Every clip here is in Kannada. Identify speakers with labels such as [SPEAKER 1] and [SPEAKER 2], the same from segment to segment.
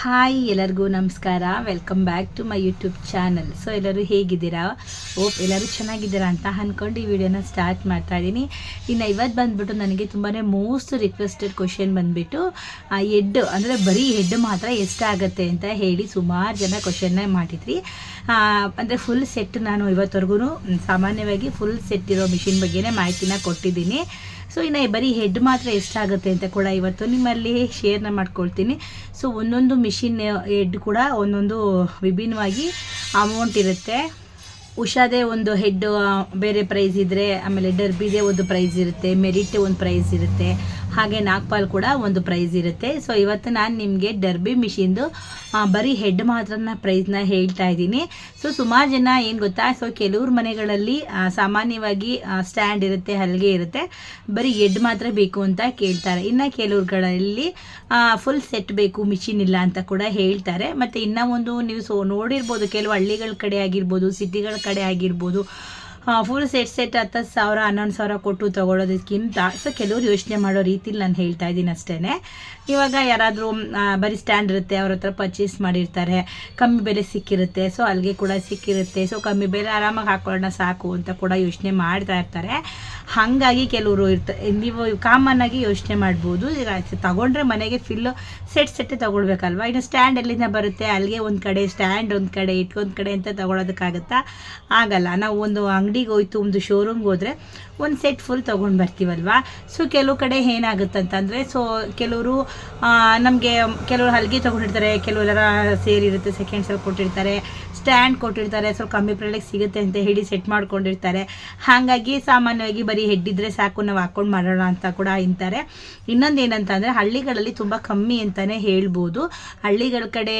[SPEAKER 1] ಹಾಯ್ ಎಲ್ಲರಿಗೂ ನಮಸ್ಕಾರ. Welcome back to my YouTube channel so ಎಲ್ಲರೂ ಹೇಗಿದ್ದೀರಾ? ಓಪ್ ಎಲ್ಲರೂ ಚೆನ್ನಾಗಿದ್ದೀರಾ ಅಂತ ಅಂದ್ಕೊಂಡು ಈ ವಿಡಿಯೋನ ಸ್ಟಾರ್ಟ್ ಮಾಡ್ತಾ ಇದ್ದೀನಿ. ಇನ್ನು ಇವತ್ತು ಬಂದ್ಬಿಟ್ಟು ನನಗೆ ತುಂಬಾ ಮೋಸ್ಟ್ ರಿಕ್ವೆಸ್ಟೆಡ್ ಕ್ವಶನ್ ಬಂದುಬಿಟ್ಟು ಹೆಡ್ ಅಂದರೆ ಬರೀ ಹೆಡ್ ಮಾತ್ರ ಎಷ್ಟಾಗತ್ತೆ ಅಂತ ಹೇಳಿ ಸುಮಾರು ಜನ ಕ್ವಶನ್ನ ಮಾಡಿದ್ರಿ. ಅಂದರೆ ಫುಲ್ ಸೆಟ್ ನಾನು ಇವತ್ತವರೆಗೂ ಸಾಮಾನ್ಯವಾಗಿ ಫುಲ್ ಸೆಟ್ ಇರೋ ಮಿಷಿನ್ ಬಗ್ಗೆನೇ ಮಾಹಿತಿನ ಕೊಟ್ಟಿದ್ದೀನಿ. ಸೊ ಇನ್ನು ಬರೀ ಹೆಡ್ ಮಾತ್ರ ಎಷ್ಟಾಗುತ್ತೆ ಅಂತ ಕೂಡ ಇವತ್ತು ನಿಮ್ಮಲ್ಲಿ ಶೇರ್ನ ಮಾಡ್ಕೊಳ್ತೀನಿ. ಸೊ ಒಂದೊಂದು ಮಿಷಿನ್ ಹೆಡ್ ಕೂಡ ಒಂದೊಂದು ವಿಭಿನ್ನವಾಗಿ ಅಮೌಂಟ್ ಇರುತ್ತೆ. ಉಷಾದೇ ಒಂದು ಹೆಡ್ ಬೇರೆ ಪ್ರೈಸ್ ಇದ್ದರೆ ಆಮೇಲೆ ಡರ್ಬಿದೆ ಒಂದು ಪ್ರೈಸ್ ಇರುತ್ತೆ ಮೆರಿಟ್ ಒಂದು ಪ್ರೈಸ್ ಇರುತ್ತೆ. ಹಾಗೆ ನಾಗ್ಪಾಲ್ ಕೂಡ ಒಂದು ಪ್ರೈಸ್ ಇರುತ್ತೆ. ಸೊ ಇವತ್ತು ನಾನು ನಿಮಗೆ ಡರ್ಬಿ ಮಿಷಿನ್ದು ಬರೀ ಹೆಡ್ ಮಾತ್ರನ ಪ್ರೈಸ್ನ ಹೇಳ್ತಾ ಇದ್ದೀನಿ. ಸೊ ಸುಮಾರು ಜನ ಏನು ಗೊತ್ತಾ? ಸೊ ಕೆಲವ್ರ ಮನೆಗಳಲ್ಲಿ ಸಾಮಾನ್ಯವಾಗಿ ಸ್ಟ್ಯಾಂಡ್ ಇರುತ್ತೆ, ಹಲ್ಗೆ ಇರುತ್ತೆ. ಬರೀ ಹೆಡ್ ಮಾತ್ರ ಬೇಕು ಅಂತ ಕೇಳ್ತಾರೆ. ಇನ್ನು ಕೆಲವ್ರುಗಳಲ್ಲಿ ಫುಲ್ ಸೆಟ್ ಬೇಕು ಮಿಷಿನ್ ಇಲ್ಲ ಅಂತ ಕೂಡ ಹೇಳ್ತಾರೆ. ಮತ್ತು ಇನ್ನೂ ಒಂದು ನೀವು ಸೊ, ನೋಡಿರ್ಬೋದು, ಕೆಲವು ಹಳ್ಳಿಗಳ ಕಡೆ ಆಗಿರ್ಬೋದು ಸಿಟಿಗಳ ಕಡೆ ಆಗಿರ್ಬೋದು ಫುಲ್ ಸೆಟ್ ಸೆಟ್ ಹತ್ತು ಸಾವಿರ, ಹನ್ನೊಂದು ಸಾವಿರ ಕೊಟ್ಟು ತೊಗೊಳೋದಕ್ಕಿಂತ ಸೊ ಕೆಲವರು ಯೋಚನೆ ಮಾಡೋ ರೀತಿಲಿ ನಾನು ಹೇಳ್ತಾ ಇದ್ದೀನಿ ಅಷ್ಟೇ ಇವಾಗ ಯಾರಾದರೂ ಬರೀ ಸ್ಟ್ಯಾಂಡ್ ಇರುತ್ತೆ, ಅವ್ರ ಹತ್ರ ಪರ್ಚೇಸ್ ಮಾಡಿರ್ತಾರೆ, ಕಮ್ಮಿ ಬೆಲೆ ಸಿಕ್ಕಿರುತ್ತೆ ಸೊ ಅಲ್ಲಿಗೆ ಕೂಡ ಸಿಕ್ಕಿರುತ್ತೆ ಸೊ ಕಮ್ಮಿ ಬೆಲೆ ಆರಾಮಾಗಿ ಹಾಕೊಳ್ಳೋಣ ಸಾಕು ಅಂತ ಕೂಡ ಯೋಚನೆ ಮಾಡ್ತಾ ಇರ್ತಾರೆ. ಹಾಗಾಗಿ ಕೆಲವರು ಇರ್ತಾರೆ ನೀವು ಕಾಮನ್ ಆಗಿ ಯೋಚನೆ ಮಾಡ್ಬೋದು. ಈಗ ತಗೊಂಡ್ರೆ ಮನೆಗೆ ಫಿಲ್ಲು ಸೆಟ್ ಸೆಟ್ಟೆ ತಗೊಳ್ಬೇಕಲ್ವಾ? ಇನ್ನು ಸ್ಟ್ಯಾಂಡ್ ಎಲ್ಲಿಂದ ಬರುತ್ತೆ? ಅಲ್ಲಿಗೆ ಒಂದು ಕಡೆ ಸ್ಟ್ಯಾಂಡ್ ಒಂದು ಕಡೆ ಇಟ್ಕೊಂದು ಕಡೆ ಅಂತ ತಗೊಳೋದಕ್ಕಾಗುತ್ತಾ? ಆಗಲ್ಲ. ನಾವು ಒಂದು ಅಂಗಡಿಗೆ ಹೋಯ್ತು, ಒಂದು ಶೋರೂಮ್ಗೆ ಹೋದರೆ ಒಂದು ಸೆಟ್ ಫುಲ್ ತೊಗೊಂಡು ಬರ್ತೀವಲ್ವ? ಸೊ ಕೆಲವು ಕಡೆ ಏನಾಗುತ್ತಂತಂದರೆ ಸೊ ಕೆಲವರು ನಮಗೆ, ಕೆಲವರು ಹಲ್ಗೆ ತೊಗೊಂಡಿರ್ತಾರೆ ಕೆಲವರ ಸೇರಿರುತ್ತೆ ಸೆಕೆಂಡ್ ಸೆಲ್ ಕೊಟ್ಟಿರ್ತಾರೆ. ಸ್ಟ್ಯಾಂಡ್ ಕೊಟ್ಟಿರ್ತಾರೆ. ಸ್ವಲ್ಪ ಕಮ್ಮಿ ಪ್ರೈಲಿಗೆ ಸಿಗುತ್ತೆ ಅಂತ ಹೇಳಿ ಸೆಟ್ ಮಾಡ್ಕೊಂಡಿರ್ತಾರೆ. ಹಾಗಾಗಿ ಸಾಮಾನ್ಯವಾಗಿ ಬರೀ ಹೆಡ್ ಇದ್ರೆ ಸಾಕು, ನಾವು ಹಾಕೊಂಡು ಮಾಡೋಣ ಅಂತ ಕೂಡ ಅಂತಾರೆ. ಇನ್ನೊಂದು ಏನಂತ ಅಂದರೆ ಹಳ್ಳಿಗಳಲ್ಲಿ ತುಂಬ ಕಮ್ಮಿ ಅಂತಲೇ ಹೇಳ್ಬೋದು. ಹಳ್ಳಿಗಳ ಕಡೆ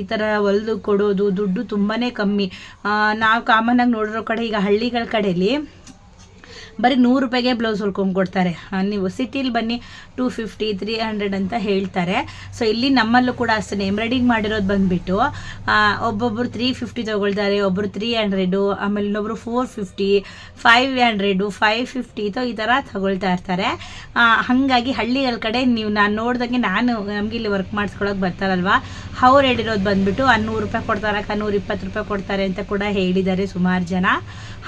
[SPEAKER 1] ಈ ಥರ ಹೊಲ್ದು ಕೊಡೋದು, ದುಡ್ಡು ತುಂಬಾ ಕಮ್ಮಿ. ನಾವು ನಾವು ಆಗಿ ನೋಡಿರೋ ಕಡೆ ಈಗ ಹಳ್ಳಿಗಳ ಕಡೆಯಲ್ಲಿ ಬರೀ ನೂರು ರೂಪಾಯಿಗೆ ಬ್ಲೌಸ್ ಹೊಲ್ಕೊಂಡು ಕೊಡ್ತಾರೆ ನೀವು ಸಿಟಿಲಿ ಬನ್ನಿ ಟೂ ಫಿಫ್ಟಿ ತ್ರೀ ಹಂಡ್ರೆಡ್ ಅಂತ ಹೇಳ್ತಾರೆ. ಸೊ ಇಲ್ಲಿ ನಮ್ಮಲ್ಲೂ ಕೂಡ ಅಷ್ಟೇ ಎಂಬ್ರಾಯ್ಡಿಂಗ್ ಮಾಡಿರೋದು ಬಂದುಬಿಟ್ಟು ಒಬ್ಬೊಬ್ಬರು ತ್ರೀ ಫಿಫ್ಟಿ ತೊಗೊಳ್ತಾರೆ ಒಬ್ಬರು ತ್ರೀ ಹಂಡ್ರೆಡು ಆಮೇಲೆ ಇನ್ನೊಬ್ರು four fifty five hundred five fifty ತೊ ಈ ಥರ ತಗೊಳ್ತಾ ಇರ್ತಾರೆ. ಹಾಗಾಗಿ ಹಳ್ಳಿಗಳ ಕಡೆ ನೀವು ನಾನು ನೋಡ್ದಂಗೆ ನಾನು, ನಮಗೆ ಇಲ್ಲಿ ವರ್ಕ್ ಮಾಡಿಸ್ಕೊಳಕ್ಕೆ ಬರ್ತಾರಲ್ವಾ? ಅವ್ರು ಹೇಳಿರೋದು ಬಂದುಬಿಟ್ಟು ನೂರು ರೂಪಾಯಿ ಕೊಡ್ತಾರೆ ನೂರು ಇಪ್ಪತ್ತು ರೂಪಾಯಿ ಕೊಡ್ತಾರೆ ಅಂತ ಕೂಡ ಹೇಳಿದ್ದಾರೆ ಸುಮಾರು ಜನ.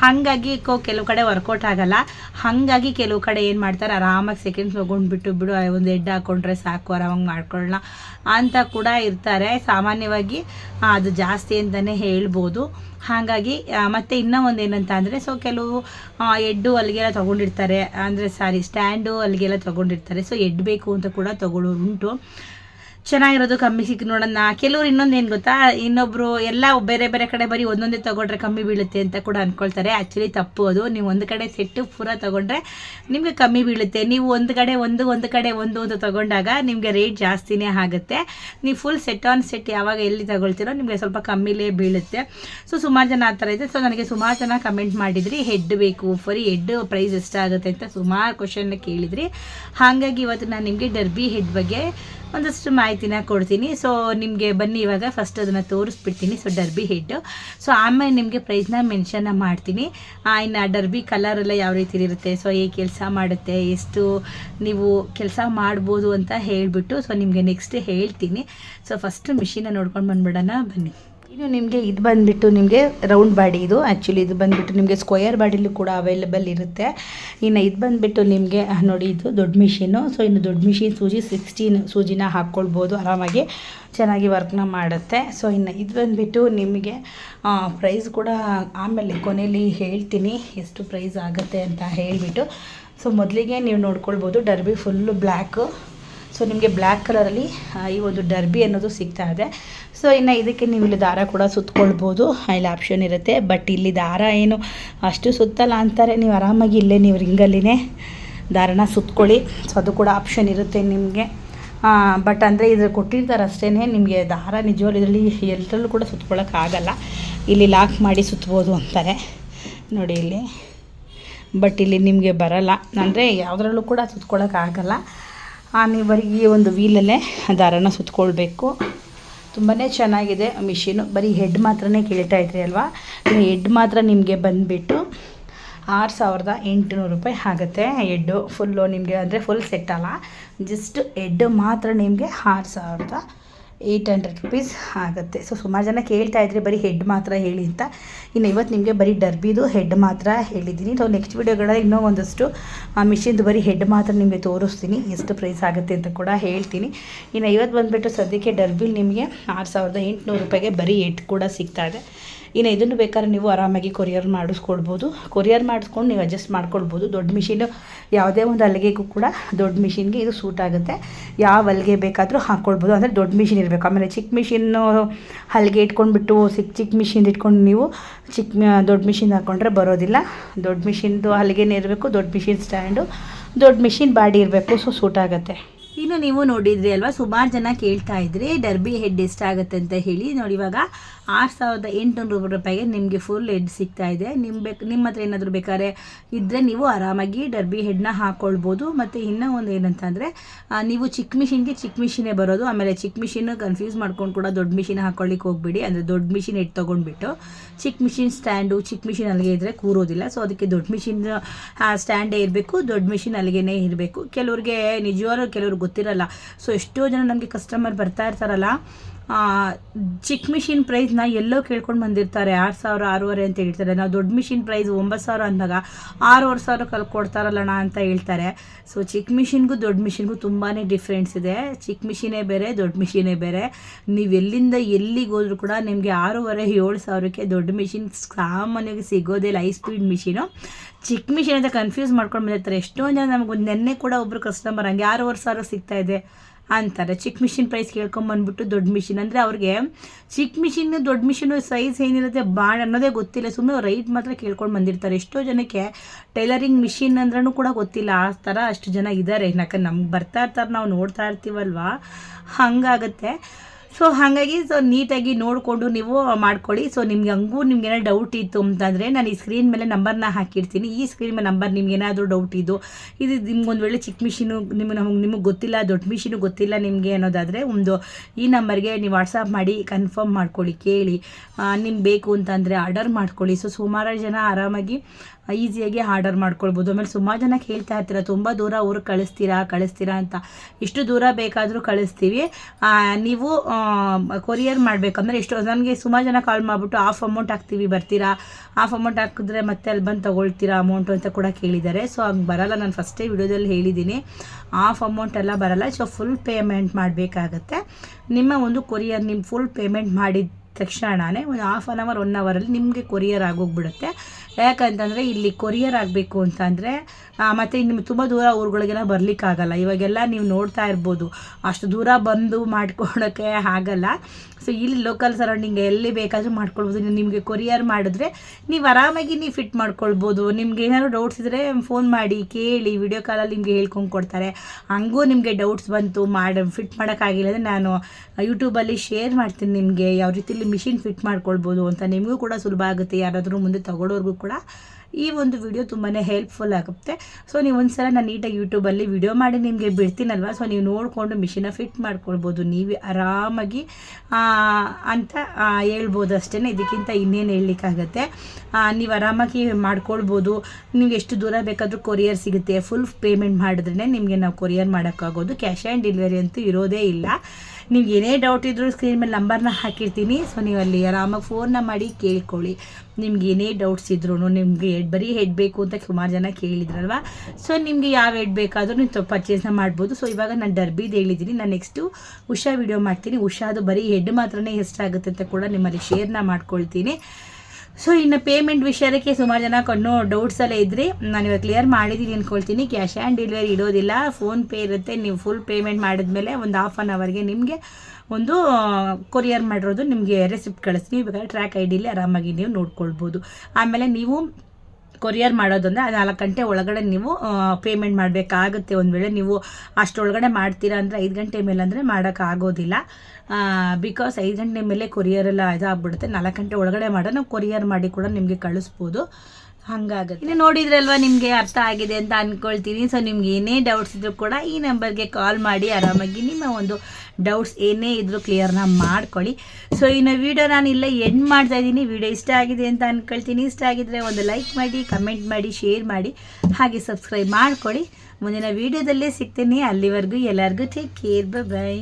[SPEAKER 1] ಹಾಗಾಗಿ ಕೋ, ಕೆಲವು ಕಡೆ ವರ್ಕೌಟ್ ಆಗಲ್ಲ. ಹಾಗಾಗಿ ಕೆಲವು ಕಡೆ ಏನು ಮಾಡ್ತಾರೆ, ಆರಾಮಾಗಿ ಸೆಕೆಂಡ್ಸ್ ತೊಗೊಂಡ್ಬಿಟ್ಟು ಬಿಡು ಒಂದು ಹೆಡ್ ಹಾಕ್ಕೊಂಡ್ರೆ ಸಾಕು, ಆರಾಮಾಗಿ ಮಾಡ್ಕೊಳ್ಳೋಣ ಅಂತ ಕೂಡ ಇರ್ತಾರೆ. ಸಾಮಾನ್ಯವಾಗಿ ಅದು ಜಾಸ್ತಿ ಅಂತಲೇ ಹೇಳ್ಬೋದು. ಹಾಗಾಗಿ ಮತ್ತೆ ಇನ್ನೂ ಒಂದು ಏನಂತ ಅಂದರೆ ಸೊ ಕೆಲವು ಎಡ್ಡು ಅಲ್ಲಿಗೆಲ್ಲ ತೊಗೊಂಡಿರ್ತಾರೆ. ಅಂದರೆ ಸಾರಿ ಸ್ಟ್ಯಾಂಡು ಅಲ್ಲಿಗೆಲ್ಲ ತೊಗೊಂಡಿರ್ತಾರೆ. ಸೊ ಎಡ್ ಬೇಕು ಅಂತ ಕೂಡ ತೊಗೊಳ್ಳೋರು ಉಂಟು. ಚೆನ್ನಾಗಿರೋದು ಕಮ್ಮಿ ಸಿಕ್ಕಿ ನೋಡೋಣ ಕೆಲವ್ರು ಇನ್ನೊಂದು ಏನು ಗೊತ್ತಾ? ಇನ್ನೊಬ್ರು ಎಲ್ಲ ಬೇರೆ ಬೇರೆ ಕಡೆ ಬರೀ ಒಂದೊಂದೇ ತೊಗೊಂಡ್ರೆ ಕಮ್ಮಿ ಬೀಳುತ್ತೆ ಅಂತ ಕೂಡ ಅಂದ್ಕೊಳ್ತಾರೆ ಆ್ಯಕ್ಚುಲಿ ತಪ್ಪು ಅದು. ನೀವು ಒಂದು ಕಡೆ ಸೆಟ್ಟು ಪೂರ ತೊಗೊಂಡ್ರೆ ನಿಮಗೆ ಕಮ್ಮಿ ಬೀಳುತ್ತೆ. ನೀವು ಒಂದು ಕಡೆ ಒಂದು ಒಂದು ಕಡೆ ಒಂದು ಒಂದು ತೊಗೊಂಡಾಗ ನಿಮಗೆ ರೇಟ್ ಜಾಸ್ತಿನೇ ಆಗುತ್ತೆ. ನೀವು ಫುಲ್ ಸೆಟ್ ಆನ್ ಸೆಟ್ ಯಾವಾಗ ಎಲ್ಲಿ ತಗೊಳ್ತೀರೋ ನಿಮಗೆ ಸ್ವಲ್ಪ ಕಮ್ಮಿಲೇ ಬೀಳುತ್ತೆ. ಸೊ ಸುಮಾರು ಜನ ಆ ಥರ ಇದೆ ಸೊ, ನನಗೆ ಸುಮಾರು ಜನ ಕಮೆಂಟ್ ಮಾಡಿದ್ರಿ. ಹೆಡ್ ಬೇಕು ಫರಿ ಹೆಡ್ ಪ್ರೈಸ್ ಎಷ್ಟಾಗುತ್ತೆ ಅಂತ ಸುಮಾರು ಕ್ವಶನ್ನ ಕೇಳಿದ್ರಿ. ಹಾಗಾಗಿ ಇವತ್ತು ನಾನು ನಿಮಗೆ ಡರ್ಬಿ ಹೆಡ್ ಬಗ್ಗೆ ಒಂದಷ್ಟು ಮಾಹಿತಿನ ಕೊಡ್ತೀನಿ. ಸೊ ನಿಮಗೆ ಬನ್ನಿ ಇವಾಗ. ಫಸ್ಟ್ ಅದನ್ನು ತೋರಿಸ್ಬಿಡ್ತೀನಿ. ಸೊ ಡರ್ಬಿ ಹೆಡ್ ಸೊ ಆಮೇಲೆ ನಿಮಗೆ ಪ್ರೈಸ್ನ ಮೆನ್ಷನ್ನ ಮಾಡ್ತೀನಿ. ಇನ್ನು ಡರ್ಬಿ ಕಲರ್ ಎಲ್ಲ ಯಾವ ರೀತಿ ಇರುತ್ತೆ? ಸೊ ಹೇಗೆ ಕೆಲಸ ಮಾಡುತ್ತೆ? ಎಷ್ಟು ನೀವು ಕೆಲಸ ಮಾಡ್ಬೋದು ಅಂತ ಹೇಳಿಬಿಟ್ಟು ಸೊ ನಿಮಗೆ ನೆಕ್ಸ್ಟ್ ಹೇಳ್ತೀನಿ. ಸೊ ಫಸ್ಟು ಮಿಷಿನ ನೋಡ್ಕೊಂಡು ಬಂದ್ಬಿಡೋಣ. ಬನ್ನಿ. ಇದು ನಿಮಗೆ ಇದು ಬಂದುಬಿಟ್ಟು ನಿಮಗೆ ರೌಂಡ್ ಬಾಡಿ ಇದು. ಆ್ಯಕ್ಚುಲಿ ಇದು ಬಂದುಬಿಟ್ಟು ನಿಮಗೆ ಸ್ಕ್ವಯರ್ ಬಾಡಿಲೂ ಕೂಡ ಅವೈಲೇಬಲ್ ಇರುತ್ತೆ. ಇನ್ನು ಇದು ಬಂದುಬಿಟ್ಟು ನಿಮಗೆ ನೋಡಿ ಇದು ದೊಡ್ಡ ಮಿಷಿನು ಸೊ ಇನ್ನು ದೊಡ್ಡ ಮಿಷಿನ್ ಸೂಜಿ ಸಿಕ್ಸ್ಟೀನ್ ಸೂಜಿನ ಹಾಕ್ಕೊಳ್ಬೋದು. ಆರಾಮಾಗಿ ಚೆನ್ನಾಗಿ ವರ್ಕ್ನ ಮಾಡುತ್ತೆ. ಸೊ ಇನ್ನು ಇದು ಬಂದುಬಿಟ್ಟು ನಿಮಗೆ ಪ್ರೈಸ್ ಕೂಡ ಆಮೇಲೆ ಕೊನೆಯಲ್ಲಿ ಹೇಳ್ತೀನಿ ಎಷ್ಟು ಪ್ರೈಸ್ ಆಗುತ್ತೆ ಅಂತ ಹೇಳಿಬಿಟ್ಟು. ಸೊ ಮೊದಲಿಗೆ ನೀವು ನೋಡ್ಕೊಳ್ಬೋದು ಡರ್ಬಿ ಫುಲ್ಲು ಬ್ಲ್ಯಾಕು ಸೊ ನಿಮಗೆ ಬ್ಲ್ಯಾಕ್ ಕಲರಲ್ಲಿ ಈ ಒಂದು ಡರ್ಬಿ ಅನ್ನೋದು ಸಿಗ್ತಾ ಇದೆ. ಸೊ ಇನ್ನು ಇದಕ್ಕೆ ನೀವು ಇಲ್ಲಿ ದಾರ ಕೂಡ ಸುತ್ಕೊಳ್ಬೋದು. ಇಲ್ಲಿ ಆಪ್ಷನ್ ಇರುತ್ತೆ. ಬಟ್ ಇಲ್ಲಿ ದಾರ ಏನು? ಅಷ್ಟು ಸುತ್ತಲ್ಲ ಅಂತಾರೆ. ನೀವು ಆರಾಮಾಗಿ ಇಲ್ಲೇ ನೀವು ರಿಂಗಲ್ಲಿನೇ ದಾರನ ಸುತ್ಕೊಳ್ಳಿ. ಸೊ ಅದು ಕೂಡ ಆಪ್ಷನ್ ಇರುತ್ತೆ ನಿಮಗೆ. ಬಟ್ ಅಂದರೆ ಇದ್ರ ಕೊಟ್ಟಿರ್ತಾರೆ ಅಷ್ಟೇ ನಿಮಗೆ ದಾರ ನಿಜವಾಗ್ಲೂ ಇದರಲ್ಲಿ ಎಲ್ಲರಲ್ಲೂ ಕೂಡ ಸುತ್ಕೊಳ್ಳೋಕ್ಕಾಗಲ್ಲ ಇಲ್ಲಿ ಲಾಕ್ ಮಾಡಿ ಸುತ್ತಬೋದು ಅಂತಾರೆ. ನೋಡಿ ಇಲ್ಲಿ. ಬಟ್ ಇಲ್ಲಿ ನಿಮಗೆ ಬರಲ್ಲ. ಅಂದರೆ ಯಾವುದ್ರಲ್ಲೂ ಕೂಡ ಸುತ್ಕೊಳ್ಳೋಕ್ಕಾಗಲ್ಲ ಆ, ನೀವು ಬರೀ ಒಂದು ವೀಲಲ್ಲೇ ದಾರನ ಸುತ್ಕೊಳ್ಬೇಕು. ತುಂಬಾ ಚೆನ್ನಾಗಿದೆ ಮಿಷಿನು ಬರೀ ಹೆಡ್ ಮಾತ್ರನೇ ಕೇಳ್ತಾ ಇದ್ರಿ ಅಲ್ವಾ? ಹೆಡ್ ಮಾತ್ರ ನಿಮಗೆ ಬಂದುಬಿಟ್ಟು ಆರು ಸಾವಿರದ ಎಂಟುನೂರು ರೂಪಾಯಿ ಆಗುತ್ತೆ ಹೆಡ್ಡು ಫುಲ್ಲು ನಿಮಗೆ ಅಂದರೆ ಫುಲ್ ಸೆಟ್ ಅಲ್ಲ. ಜಸ್ಟ್ ಹೆಡ್ಡು ಮಾತ್ರ ನಿಮಗೆ ಆರು ಸಾವಿರದ ಏಯ್ಟ್ ಹಂಡ್ರೆಡ್ ರುಪೀಸ್ ಆಗುತ್ತೆ. ಸೊ ಸುಮಾರು ಜನ ಕೇಳ್ತಾ ಇದ್ರಿ, ಬರೀ ಹೆಡ್ ಮಾತ್ರ ಹೇಳಿ ಅಂತ. ಇನ್ನು ಇವತ್ತು ನಿಮಗೆ ಬರೀ ಡರ್ಬಿದು ಹೆಡ್ ಮಾತ್ರ ಹೇಳಿದ್ದೀನಿ. ಸೊ ನೆಕ್ಸ್ಟ್ ವೀಡಿಯೋಗಳಲ್ಲಿ ಇನ್ನೂ ಒಂದಷ್ಟು ಮಿಷಿನ್ದು ಬರೀ ಹೆಡ್ ಮಾತ್ರ ನಿಮಗೆ ತೋರಿಸ್ತೀನಿ. ಎಷ್ಟು ಪ್ರೈಸ್ ಆಗುತ್ತೆ ಅಂತ ಕೂಡ ಹೇಳ್ತೀನಿ. ಇನ್ನು ಇವತ್ತು ಬಂದುಬಿಟ್ಟು ಸದ್ಯಕ್ಕೆ ಡರ್ಬಿಲ್ ನಿಮಗೆ ಆರು ಸಾವಿರದ ಎಂಟುನೂರು ರೂಪಾಯಿಗೆ ಬರೀ ಹೆಡ್ ಕೂಡ ಸಿಗ್ತಾ ಇದೆ. ಇನ್ನು ಇದನ್ನು ಬೇಕಾದ್ರೆ ನೀವು ಆರಾಮಾಗಿ ಕೊರಿಯರ್ ಮಾಡಿಸ್ಕೊಳ್ಬೋದು ಕೊರಿಯರ್ ಮಾಡಿಸ್ಕೊಂಡು ನೀವು ಅಡ್ಜಸ್ಟ್ ಮಾಡ್ಕೊಳ್ಬೋದು. ದೊಡ್ಡ ಮಿಷಿನು ಯಾವುದೇ ಒಂದು ಅಲ್ಲಿಗೆಗೂ ಕೂಡ ದೊಡ್ಡ ಮಿಷಿನ್ಗೆ ಇದು ಸೂಟ್ ಆಗುತ್ತೆ. ಯಾವ ಅಲ್ಲಿಗೆ ಬೇಕಾದರೂ ಹಾಕ್ಕೊಳ್ಬೋದು ಅಂದರೆ ದೊಡ್ಡ ಮಿಷಿನ್ ಇರಬೇಕು. ಆಮೇಲೆ ಚಿಕ್ಕ ಮಿಷಿನ್ನು ಹಲ್ಲಿಗೆ ಇಟ್ಕೊಂಡ್ಬಿಟ್ಟು ಚಿಕ್ಕ ಚಿಕ್ಕ ಮಿಷಿನ್ ಇಟ್ಕೊಂಡು ನೀವು ಚಿಕ್ಕ ದೊಡ್ಡ ಮಿಷಿನ್ ಹಾಕ್ಕೊಂಡ್ರೆ ಬರೋದಿಲ್ಲ. ದೊಡ್ಡ ಮಿಷಿನ್ದು ಹಲ್ಲಿಗೆನೇ ಇರಬೇಕು. ದೊಡ್ಡ ಮಿಷಿನ್ ಸ್ಟ್ಯಾಂಡು ದೊಡ್ಡ ಮಿಷಿನ್ ಬಾಡಿ ಇರಬೇಕು. ಸೊ ಸೂಟ್ ಆಗುತ್ತೆ. ಇನ್ನು ನೀವು ನೋಡಿದ್ರಿ ಅಲ್ವಾ? ಸುಮಾರು ಜನ ಕೇಳ್ತಾ ಇದ್ರಿ ಡರ್ಬಿ ಹೆಡ್ ಎಷ್ಟಾಗುತ್ತೆ ಅಂತ ಹೇಳಿ. ನೋಡಿ ಇವಾಗ ಆರು ಸಾವಿರದ ಎಂಟುನೂರು ರೂಪಾಯಿಗೆ ನಿಮಗೆ ಫುಲ್ ಹೆಡ್ ಸಿಗ್ತಾ ಇದೆ. ನಿಮ್ಮ ಬೇಕು, ನಿಮ್ಮ ಹತ್ರ ಏನಾದರೂ ಬೇಕಾದ್ರೆ ಇದ್ದರೆ ನೀವು ಆರಾಮಾಗಿ ಡರ್ಬಿ ಹೆಡ್ನ ಹಾಕ್ಕೊಳ್ಬೋದು ಮತ್ತು ಇನ್ನೂ ಒಂದು ಏನಂತಂದರೆ ನೀವು ಚಿಕ್ಕ ಮಿಷಿನ್ಗೆ ಚಿಕ್ಕ ಮಿಷಿನೇ ಬರೋದು. ಆಮೇಲೆ ಚಿಕ್ಕ ಮಿಷಿನ್ ಕನ್ಫ್ಯೂಸ್ ಮಾಡ್ಕೊಂಡು ಕೂಡ ದೊಡ್ಡ ಮಿಷಿನ್ ಹಾಕ್ಕೊಳ್ಳಿಕ್ಕೆ ಹೋಗಬೇಡಿ. ಅಂದರೆ ದೊಡ್ಡ ಮಿಷಿನ್ ಹೆಡ್ ತೊಗೊಂಡ್ಬಿಟ್ಟು ಚಿಕ್ಕ ಮಿಷಿನ್ ಸ್ಟ್ಯಾಂಡು ಚಿಕ್ಕ ಮಿಷಿನ್ ಅಲ್ಲಿಗೆ ಇದ್ದರೆ ಕೂರೋದಿಲ್ಲ. ಸೊ ಅದಕ್ಕೆ ದೊಡ್ಡ ಮಿಷಿನ್ ಸ್ಟ್ಯಾಂಡೇ ಇರಬೇಕು. ದೊಡ್ಡ ಮಿಷಿನ್ ಅಲ್ಲಿಗೆ ಇರಬೇಕು. ಕೆಲವ್ರಿಗೆ ನಿಜವಾಗ್ಲೂ ಕೆಲವ್ರಿಗೆ ಗೊತ್ತಿರಲ್ಲ. ಸೊ ಎಷ್ಟೋ ಜನ ನಮಗೆ ಕಸ್ಟಮರ್ ಬರ್ತಾ ಇರ್ತಾರಲ್ಲ. ಚಿಕ್ಕ ಮಿಷಿನ್ ಪ್ರೈಸ್ನ ಎಲ್ಲೋ ಕೇಳ್ಕೊಂಡು ಬಂದಿರ್ತಾರೆ, ಆರು ಸಾವಿರ, ಆರೂವರೆ ಅಂತ ಹೇಳ್ತಾರೆ. ನಾವು ದೊಡ್ಡ ಮಿಷಿನ್ ಪ್ರೈಸ್ ಒಂಬತ್ತು ಸಾವಿರ ಅಂದಾಗ ಆರೂವರೆ ಸಾವಿರ ಕಲ್ ಕೊಡ್ತಾರಲ್ಲಣ ಅಂತ ಹೇಳ್ತಾರೆ. ಸೊ ಚಿಕ್ಕ ಮಿಷಿನ್ಗೂ ದೊಡ್ಡ ಮಿಷಿನ್ಗೂ ತುಂಬಾ ಡಿಫ್ರೆನ್ಸ್ ಇದೆ. ಚಿಕ್ಕ ಮಿಷಿನೇ ಬೇರೆ, ದೊಡ್ಡ ಮಿಷಿನೇ ಬೇರೆ. ನೀವು ಎಲ್ಲಿಂದ ಎಲ್ಲಿಗೆ ಹೋದ್ರೂ ಕೂಡ ನಿಮಗೆ ಆರೂವರೆ, ಏಳು ಸಾವಿರಕ್ಕೆ ದೊಡ್ಡ ಮಿಷಿನ್ ಸಾಮಾನ್ಯವಾಗಿ ಸಿಗೋದಿಲ್ಲ ಹೈ ಸ್ಪೀಡ್ ಮಿಷಿನು. ಚಿಕ್ಕ ಮಿಷಿನ್ ಅಂತ ಕನ್ಫ್ಯೂಸ್ ಮಾಡ್ಕೊಂಡು ಬಂದಿರ್ತಾರೆ. ಎಷ್ಟೊಂದು ಜನ ನಮಗೆ ನೆನ್ನೆ ಕೂಡ ಒಬ್ಬರು ಕಸ್ಟಮರ್ ಹಂಗೆ ಆರೂವರೆ ಸಾವಿರ ಸಿಗ್ತಾ ಇದೆ. ಅಂತಾರೆ. ಚಿಕ್ಕ ಮಿಷಿನ್ ಪ್ರೈಸ್ ಕೇಳ್ಕೊಂಬಂದ್ಬಿಟ್ಟು ದೊಡ್ಡ ಮಿಷಿನ್ ಅಂದರೆ ಅವ್ರಿಗೆ ಚಿಕ್ಕ ಮಿಷಿನ್ ದೊಡ್ಡ ಮಿಷಿನ್ ಸೈಜ್ ಏನಿರುತ್ತೆ ಬಾಣ ಅನ್ನೋದೇ ಗೊತ್ತಿಲ್ಲ. ಸುಮ್ಮನೆ ರೈಟ್ ಮಾತ್ರ ಕೇಳ್ಕೊಂಡು ಬಂದಿರ್ತಾರೆ. ಎಷ್ಟೋ ಜನಕ್ಕೆ ಟೈಲರಿಂಗ್ ಮಿಷಿನ್ ಅಂದ್ರೂ ಕೂಡ ಗೊತ್ತಿಲ್ಲ. ಆ ಥರ ಅಷ್ಟು ಜನ ಇದ್ದಾರೆ ಯಾಕಂದ್ರೆ ನಮ್ಗೆ ಬರ್ತಾ ಇರ್ತಾರೆ. ನಾವು ನೋಡ್ತಾ ಇರ್ತೀವಲ್ವಾ? ಹಾಗಾಗತ್ತೆ. ಸೊ ಹಾಗಾಗಿ ಸೊ ನೀಟಾಗಿ ನೋಡಿಕೊಂಡು ನೀವು ಮಾಡ್ಕೊಳ್ಳಿ. ಸೊ ನಿಮ್ಗೆ ಹಂಗೂ ನಿಮ್ಗೇನೋ ಡೌಟ್ ಇತ್ತು ಅಂತಂದರೆ, ನಾನು ಈ ಸ್ಕ್ರೀನ್ ಮೇಲೆ ನಂಬರ್ನ ಹಾಕಿರ್ತೀನಿ. ಈ ಸ್ಕ್ರೀನ್ ಮೇಲೆ ನಂಬರ್ ನಿಮ್ಗೆ ಏನಾದರೂ ಡೌಟ್ ಇದ್ದು, ಇದು ನಿಮ್ಗೊಂದು ವೇಳೆ ಚಿಕ್ಕ ಮಿಷಿನು ನಿಮ್ಗೆ ನಮಗೆ, ನಿಮಗೆ ಗೊತ್ತಿಲ್ಲ, ದೊಡ್ಡ ಮಿಷಿನು ಗೊತ್ತಿಲ್ಲ ನಿಮಗೆ ಅನ್ನೋದಾದರೆ, ಒಂದು ಈ ನಂಬರ್ಗೆ ನೀವು ವಾಟ್ಸಪ್ ಮಾಡಿ ಕನ್ಫರ್ಮ್ ಮಾಡ್ಕೊಳ್ಳಿ, ಕೇಳಿ. ನಿಮ್ಗೆ ಬೇಕು ಅಂತಂದರೆ ಆರ್ಡರ್ ಮಾಡ್ಕೊಳ್ಳಿ. ಸೊ ಸುಮಾರು ಜನ ಆರಾಮಾಗಿ ಈಸಿಯಾಗಿ ಆರ್ಡರ್ ಮಾಡ್ಕೊಳ್ಬೋದು. ಆಮೇಲೆ ಸುಮಾರು ಜನ ಕೇಳ್ತಾ ಇರ್ತೀರ, ತುಂಬ ದೂರ ಊರಿಗೆ ಕಳಿಸ್ತೀರಾ ಕಳಿಸ್ತೀರಾ ಅಂತ. ಎಷ್ಟು ದೂರ ಬೇಕಾದರೂ ಕಳಿಸ್ತೀವಿ. ನೀವು ಕೊರಿಯರ್ ಮಾಡಬೇಕಂದ್ರೆ ಎಷ್ಟು ನನಗೆ ಸುಮಾರು ಜನ ಕಾಲ್ ಮಾಡಿಬಿಟ್ಟು ಆಫ್ ಅಮೌಂಟ್ ಹಾಕ್ತೀವಿ, ಬರ್ತೀರಾ? ಆಫ್ ಅಮೌಂಟ್ ಹಾಕಿದ್ರೆ ಮತ್ತೆ ಅಲ್ಲಿ ಬಂದು ತೊಗೊಳ್ತೀರಾ ಅಮೌಂಟು ಅಂತ ಕೂಡ ಕೇಳಿದ್ದಾರೆ. ಸೊ ಹಂಗೆ ಬರಲ್ಲ. ನಾನು ಫಸ್ಟೇ ವಿಡಿಯೋದಲ್ಲಿ ಹೇಳಿದ್ದೀನಿ. ಆಫ್ ಅಮೌಂಟ್ ಎಲ್ಲ ಬರಲ್ಲ. ಸೊ ಫುಲ್ ಪೇಮೆಂಟ್ ಮಾಡಬೇಕಾಗತ್ತೆ. ನಿಮ್ಮ ಒಂದು ಕೊರಿಯರ್ ನಿಮ್ಮ ಫುಲ್ ಪೇಮೆಂಟ್ ಮಾಡಿದ ತಕ್ಷಣವೇ ಒಂದು ಹಾಫ್ ಆನ್ ಅವರ್ ಒನ್ ಅವರಲ್ಲಿ ನಿಮಗೆ ಕೊರಿಯರ್ ಆಗೋಗ್ಬಿಡುತ್ತೆ. ಯಾಕಂತಂದರೆ ಇಲ್ಲಿ ಕೊರಿಯರ್ ಆಗಬೇಕು ಅಂತಂದರೆ ಮತ್ತು ಇನ್ನು ತುಂಬ ದೂರ ಊರುಗಳಿಗೆಲ್ಲ ಬರಲಿಕ್ಕಾಗಲ್ಲ. ಇವಾಗೆಲ್ಲ ನೀವು ನೋಡ್ತಾ ಇರ್ಬೋದು. ಅಷ್ಟು ದೂರ ಬಂದು ಮಾಡ್ಕೊಳ್ಳೋಕ್ಕೆ ಆಗಲ್ಲ. ಸೊ ಇಲ್ಲಿ ಲೋಕಲ್ ಸರೌಂಡಿಂಗ್ ಎಲ್ಲಿ ಬೇಕಾದರೂ ಮಾಡ್ಕೊಳ್ಬೋದು. ನಿಮಗೆ ಕೊರಿಯರ್ ಮಾಡಿದ್ರೆ ನೀವು ಆರಾಮಾಗಿ ನೀವು ಫಿಟ್ ಮಾಡ್ಕೊಳ್ಬೋದು. ನಿಮ್ಗೆ ಏನಾದ್ರು ಡೌಟ್ಸ್ ಇದ್ದರೆ ಫೋನ್ ಮಾಡಿ, ಕೇಳಿ ವಿಡಿಯೋ ಕಾಲಲ್ಲಿ ನಿಮಗೆ ಹೇಳ್ಕೊಂಡು ಕೊಡ್ತಾರೆ. ಹಂಗೂ ನಿಮಗೆ ಡೌಟ್ಸ್ ಬಂತು, ಮಾಡ ಫಿಟ್ ಮಾಡೋಕ್ಕಾಗಿಲ್ಲ ಅಂದರೆ ನಾನು ಯೂಟ್ಯೂಬಲ್ಲಿ ಶೇರ್ ಮಾಡ್ತೀನಿ ನಿಮಗೆ. ಯಾವ ರೀತಿಲಿ ಮಿಷಿನ್ ಫಿಟ್ ಮಾಡ್ಕೊಳ್ಬೋದು ಅಂತ ನಿಮಗೂ ಕೂಡ ಸುಲಭ ಆಗುತ್ತೆ. ಯಾರಾದರೂ ಮುಂದೆ ತಗೊಳ್ಳೋರ್ಗೂ ಕೂಡ ಈ ಒಂದು ವಿಡಿಯೋ ತುಂಬಾ ಹೆಲ್ಪ್ಫುಲ್ ಆಗುತ್ತೆ. ಸೊ ನೀವು ಒಂದ್ಸಲ ನಾನು ನೀಟಾಗಿ ಯೂಟ್ಯೂಬಲ್ಲಿ ವಿಡಿಯೋ ಮಾಡಿ, ನಿಮಗೆ ಬಿಡ್ತೀನಲ್ವ? ಸೊ ನೀವು ನೋಡಿಕೊಂಡು ಮಿಷಿನ ಫಿಟ್ ಮಾಡ್ಕೊಳ್ಬೋದು. ನೀವೇ ಆರಾಮಾಗಿ ಅಂತ ಹೇಳ್ಬೋದು ಅಷ್ಟೇ ಇದಕ್ಕಿಂತ ಇನ್ನೇನು ಹೇಳಲಿಕ್ಕಾಗತ್ತೆ? ನೀವು ಆರಾಮಾಗಿ ಮಾಡ್ಕೊಳ್ಬೋದು. ನಿಮ್ಗೆ ಎಷ್ಟು ದೂರ ಬೇಕಾದರೂ ಕೊರಿಯರ್ ಸಿಗುತ್ತೆ. ಫುಲ್ ಪೇಮೆಂಟ್ ಮಾಡಿದ್ರೆ ನಿಮಗೆ ನಾವು ಕೊರಿಯರ್ ಮಾಡೋಕ್ಕಾಗೋದು. ಕ್ಯಾಶ್ ಆ್ಯಂಡ್ ಡೆಲಿವರಿ ಅಂತೂ ಇರೋದೇ ಇಲ್ಲ. ನಿಮ್ಗೆ ಏನೇ ಡೌಟ್ ಇದ್ದರೂ ಸ್ಕ್ರೀನ್ ಮೇಲೆ ನಂಬರ್ನ ಹಾಕಿರ್ತೀನಿ. ಸೊ ನೀವು ಅಲ್ಲಿ ಆರಾಮಾಗಿ ಫೋನ್ನ ಮಾಡಿ ಕೇಳ್ಕೊಳ್ಳಿ. ನಿಮ್ಗೆ ಏನೇ ಡೌಟ್ಸ್ ಇದ್ರೂ ನಿಮಗೆ ಹೆಡ್ ಬರೀ ಹೆಡ್ ಬೇಕು ಅಂತ ಸುಮಾರು ಜನ ಕೇಳಿದ್ರಲ್ವ? ಸೊ ನಿಮಗೆ ಯಾವ ಹೆಡ್ ಬೇಕಾದರೂ ನೀವು ಪರ್ಚೇಸ್ನ ಮಾಡ್ಬೋದು. ಸೊ ಇವಾಗ ನಾನು ಡರ್ಬಿದು ಹೇಳಿದ್ದೀನಿ. ನಾನು ನೆಕ್ಸ್ಟು ಉಷಾ ವಿಡಿಯೋ ಮಾಡ್ತೀನಿ. ಉಷಾ ಅದು ಬರೀ ಹೆಡ್ ಮಾತ್ರನೇ ಎಷ್ಟಾಗುತ್ತೆ ಅಂತ ಕೂಡ ನಿಮ್ಮಲ್ಲಿ ಶೇರ್ನ ಮಾಡ್ಕೊಳ್ತೀನಿ. ಸೊ ಇನ್ನು ಪೇಮೆಂಟ್ ವಿಷಯಕ್ಕೆ ಸುಮಾರು ಜನ ಕಣ್ಣು ಡೌಟ್ಸ್ ಎಲ್ಲ ಇದ್ರಿ. ನಾನು ಇವಾಗ ಕ್ಲಿಯರ್ ಮಾಡಿದ್ದೀನಿ ಅಂದ್ಕೊಳ್ತೀನಿ ಕ್ಯಾಶ್ ಆ್ಯಂಡ್ ಡೆಲಿವರಿ ಇಡೋದಿಲ್ಲ. ಫೋನ್ಪೇ ಇರುತ್ತೆ. ನೀವು ಫುಲ್ ಪೇಮೆಂಟ್ ಮಾಡಿದ್ಮೇಲೆ ಒಂದು ಹಾಫ್ ಆನ್ ಅವರ್ಗೆ ನಿಮಗೆ ಒಂದು ಕೊರಿಯರ್ ಮಾಡಿರೋದು ನಿಮಗೆ ರೆಸಿಪ್ಟ್ ಕಳಿಸ್ತೀನಿ ಬೇಕಾದ್ರೆ ಟ್ರ್ಯಾಕ್ ಐ ಡಿಲಿ ಆರಾಮಾಗಿ ನೀವು ನೋಡ್ಕೊಳ್ಬೋದು. ಆಮೇಲೆ ನೀವು ಕೊರಿಯರ್ ಮಾಡೋದಂದರೆ ನಾಲ್ಕು ಗಂಟೆ ಒಳಗಡೆ ನೀವು ಪೇಮೆಂಟ್ ಮಾಡಬೇಕಾಗುತ್ತೆ ಒಂದು ವೇಳೆ. ನೀವು ಅಷ್ಟರೊಳಗಡೆ ಮಾಡ್ತೀರಾ ಅಂದರೆ ಐದು ಗಂಟೆ ಮೇಲೆ ಅಂದರೆ ಮಾಡೋಕ್ಕಾಗೋದಿಲ್ಲ ಬಿಕಾಸ್ ಐದು ಗಂಟೆ ಮೇಲೆ ಕೊರಿಯರೆಲ್ಲ ಇದಾಗ್ಬಿಡುತ್ತೆ. ನಾಲ್ಕು ಗಂಟೆ ಒಳಗಡೆ ಮಾಡೋ, ನಾವು ಕೊರಿಯರ್ ಮಾಡಿ ಕೂಡ ನಿಮಗೆ ಕಳಿಸ್ಬೋದು. ಹಂಗಾಗುತ್ತೆ. ಇನ್ನು ನೋಡಿದ್ರಲ್ವಾ ನಿಮಗೆ ಅರ್ಥ ಆಗಿದೆ ಅಂತ ಅಂದ್ಕೊಳ್ತೀನಿ ಸೊ ನಿಮ್ಗೆ ಏನೇ ಡೌಟ್ಸ್ ಇದ್ರೂ ಕೂಡ ಈ ನಂಬರ್ಗೆ ಕಾಲ್ ಮಾಡಿ ಆರಾಮಾಗಿ ನಿಮ್ಮ ಒಂದು ಡೌಟ್ಸ್ ಏನೇ ಇದ್ರೂ ಕ್ಲಿಯರ್ನ ಮಾಡ್ಕೊಳ್ಳಿ. ಸೊ ಇನ್ನು ವಿಡಿಯೋ ನಾನು ಇಲ್ಲ ಎಂಡ್ ಮಾಡ್ತಾ ಇದ್ದೀನಿ. ವಿಡಿಯೋ ಇಷ್ಟ ಆಗಿದೆ ಅಂತ ಅಂದ್ಕೊಳ್ತೀನಿ ಇಷ್ಟ ಆಗಿದ್ರೆ ಒಂದು ಲೈಕ್ ಮಾಡಿ ಕಮೆಂಟ್ ಮಾಡಿ ಶೇರ್ ಮಾಡಿ. ಹಾಗೆ ಸಬ್ಸ್ಕ್ರೈಬ್ ಮಾಡ್ಕೊಳ್ಳಿ. ಮುಂದಿನ ವಿಡಿಯೋದಲ್ಲೇ ಸಿಗ್ತೀನಿ. ಅಲ್ಲಿವರೆಗೂ ಎಲ್ಲರಿಗೂ ಟೇಕ್ ಕೇರ್ ಬೈ